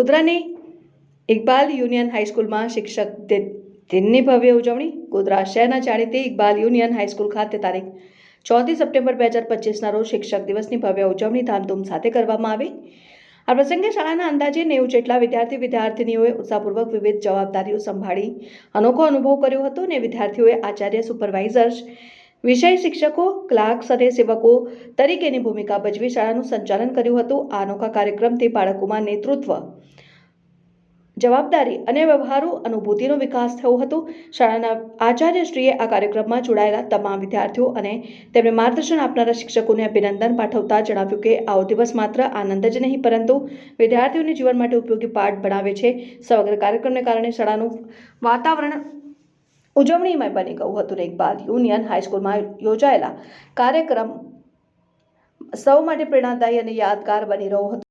ગોધરાની Iqbal union હાઈસ્કૂલમાં શિક્ષક દિનની ભવ્ય ઉજવણી ગોધરા શહેરના જાણીતી ઇકબાલ યુનિયન હાઈસ્કૂલ ખાતે તારીખ ચોથી સપ્ટેમ્બર બે હજાર પચીસના રોજ શિક્ષક દિવસની ભવ્ય ઉજવણી ધામધૂમ સાથે કરવામાં આવી. આ પ્રસંગે શાળાના અંદાજે નેવું જેટલા વિદ્યાર્થી વિદ્યાર્થીનીઓએ ઉત્સાહપૂર્વક વિવિધ જવાબદારીઓ સંભાળી અનોખો અનુભવ કર્યો હતો અને વિદ્યાર્થીઓએ આચાર્ય, સુપરવાઇઝર્સ વિષય શિક્ષકો, ક્લાર્ક્સ અને સેવકો તરીકેની ભૂમિકા ભજવી શાળાનું સંચાલન કર્યું હતું. આ અનોખા કાર્યક્રમથી બાળકોમાં નેતૃત્વ, જવાબદારી અને વ્યવહારુ અનુભૂતિનો વિકાસ થયો હતો. શાળાના આચાર્યશ્રીએ આ કાર્યક્રમમાં જોડાયેલા તમામ વિદ્યાર્થીઓ અને તેમને માર્ગદર્શન આપનારા શિક્ષકોને અભિનંદન પાઠવતા જણાવ્યું કે, આવો દિવસ માત્ર આનંદ જ નહીં, પરંતુ વિદ્યાર્થીઓને જીવન માટે ઉપયોગી પાઠ ભણાવે છે. સમગ્ર કાર્યક્રમને કારણે શાળાનું વાતાવરણ ઉજવણીમય બની ગયું હતું ઇકબાલ યુનિયન હાઈસ્કૂલમાં યોજાયેલા કાર્યક્રમ સૌ માટે પ્રેરણાદાયી અને યાદગાર બની રહ્યો હતો.